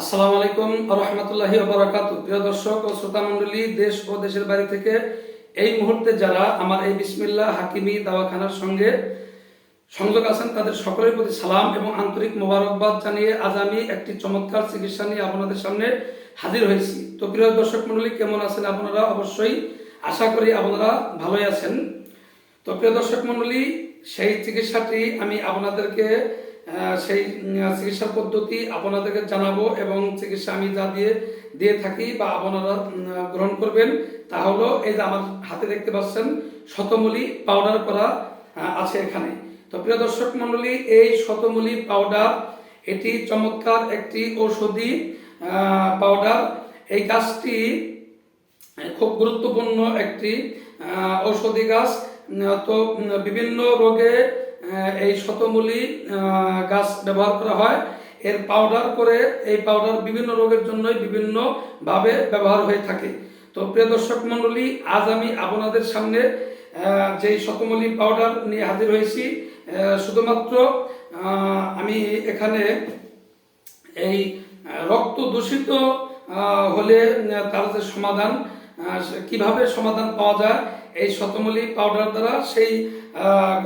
আসসালামু আলাইকুম রহমতুল্লাহি বারাকাতু প্রিয় দর্শক ও শ্রোতা মণ্ডলী, দেশ ও দেশের বাইরে থেকে এই মুহূর্তে যারা আমার এই বিসমিল্লাহ হাকিমি দাওয়াখানার সঙ্গে সংযোগ আছেন, তাদের সকলের প্রতি সালাম এবং আন্তরিক মোবারকবাদ জানিয়ে আজ আমি একটি চমৎকার চিকিৎসা নিয়ে আপনাদের সামনে হাজির হয়েছি। তো প্রিয় দর্শক মণ্ডলী, কেমন আছেন আপনারা? অবশ্যই আশা করি আপনারা ভালোই আছেন। তো প্রিয় দর্শক মণ্ডলী, সেই চিকিৎসাটি আমি আপনাদেরকে সেই চিকিৎসা পদ্ধতি আপনাদেরকে জানাব এবং চিকিৎসা আমি যা দিয়ে দিয়ে থাকি বা আপনারা গ্রহণ করবেন, তা হলো এই যে আমার হাতে দেখতে পাচ্ছেন শতমূলি পাউডার করা আছে এখানে। তো প্রিয় দর্শক মণ্ডলী এই শতমূলি পাউডার, এটি চমৎকার একটি ঔষধি পাউডার। এই গাছটি খুব গুরুত্বপূর্ণ একটি ঔষধি গাছ। তো বিভিন্ন রোগে এই শতমূলী গাছ ব্যবহার করা হয়। এর পাউডার করে এই পাউডার বিভিন্ন রোগের জন্যই বিভিন্ন ভাবে ব্যবহার হয়ে থাকে। তো প্রিয় দর্শক মণ্ডলী, আজ আমি আপনাদের সামনে যেই শতমূলী পাউডার নিয়ে হাজির হয়েছি শুধুমাত্র আমি এখানে এই রক্ত দূষিত হলে তার যে সমাধান কীভাবে সমাধান পাওয়া যায়, এই শতমূলী পাউডার দ্বারা সেই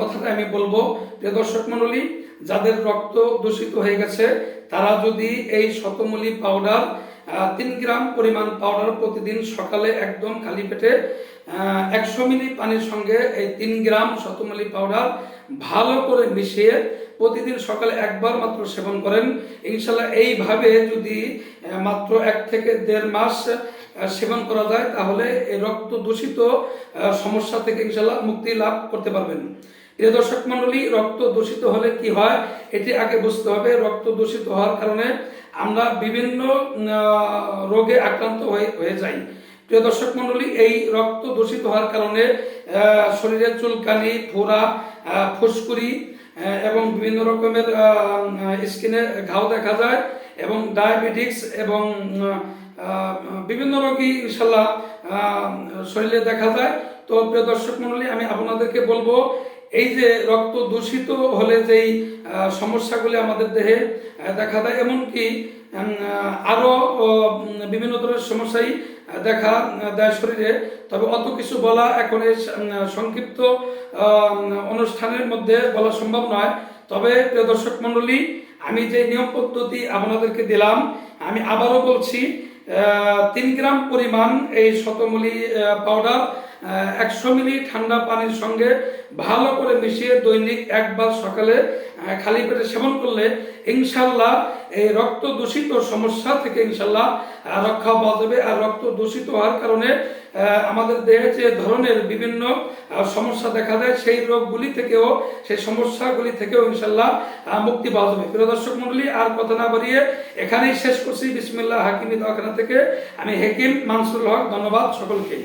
কথাটা আমি বলব। প্রিয় দর্শক মণ্ডলী, যাদের রক্ত দূষিত হয়ে গেছে, তারা যদি এই শতমূলী পাউডার তিন গ্রাম পরিমাণ পাউডার প্রতিদিন সকালে একদম খালি পেটে একশো মিলি পানির সঙ্গে এই তিন গ্রাম শতমূলী পাউডার ভালো করে মিশিয়ে প্রতিদিন সকালে একবার মাত্র সেবন করেন। ইনশাল্লাহ এইভাবে যদি মাত্র এক থেকে দেড় মাস সেবন করা যায় তাহলে এই রক্ত দূষিত সমস্যা থেকে ইনশাল্লাহ মুক্তি লাভ করতে পারবেন। প্রিয় দর্শক মন্ডলী রক্ত দূষিত হলে কি হয়? এটি আগে বুঝতে হবে। রক্ত দূষিত হওয়ার কারণে আমরা বিভিন্ন রোগে আক্রান্ত হয়ে হয়ে যাই। প্রিয় দর্শক মন্ডলী এই রক্ত দূষিত হওয়ার কারণে আহ, শরীরে চুলকানি ফোড়া ফুসকুড়ি এবং বিভিন্ন রকমের স্কিনে ঘাও দেখা যায় এবং ডায়াবেটিক্স এবং বিভিন্ন রোগী ইনশাল্লাহ শরীরে দেখা যায়। তো প্রিয় দর্শক মন্ডলী আমি আপনাদেরকে বলব এই যে রক্ত দূষিত হলে যেই সমস্যাগুলি আমাদের দেহে দেখা দেয় এমনকি উম, আহ, আরও ও, উম, বিভিন্ন ধরনের সমস্যাই দেখা দেয় শরীরে। তবে অত কিছু বলা এখন এই সংক্ষিপ্ত অনুষ্ঠানের মধ্যে বলা সম্ভব নয়। তবে, প্রিয় দর্শক মণ্ডলী, আমি যে নিয়ম পদ্ধতি আপনাদেরকে দিলাম, আমি আবারও বলছি তিন গ্রাম পরিমাণ এই শতমূলি পাউডার একশো মিলি ঠান্ডা পানির সঙ্গে ভালো করে মিশিয়ে দৈনিক একবার সকালে খালি পেটে সেবন করলে ইনশাল্লাহ এই রক্ত দূষিত সমস্যা থেকে ইনশাল্লাহ রক্ষা পাওয়া যাবে। আর রক্ত দূষিত হওয়ার কারণে আমাদের দেহে যে ধরনের বিভিন্ন সমস্যা দেখা দেয়, সেই রোগগুলি থেকেও, সেই সমস্যাগুলি থেকেও ইনশাল্লাহ মুক্তি পাওয়া যাবে। প্রিয় দর্শক মন্ডলী আর কথা না বাড়িয়ে এখানেই শেষ করছি। বিসমিল্লাহ হাকিমি দোয়াখানা থেকে আমি হেকিম মানসুর হক। ধন্যবাদ সকলকে।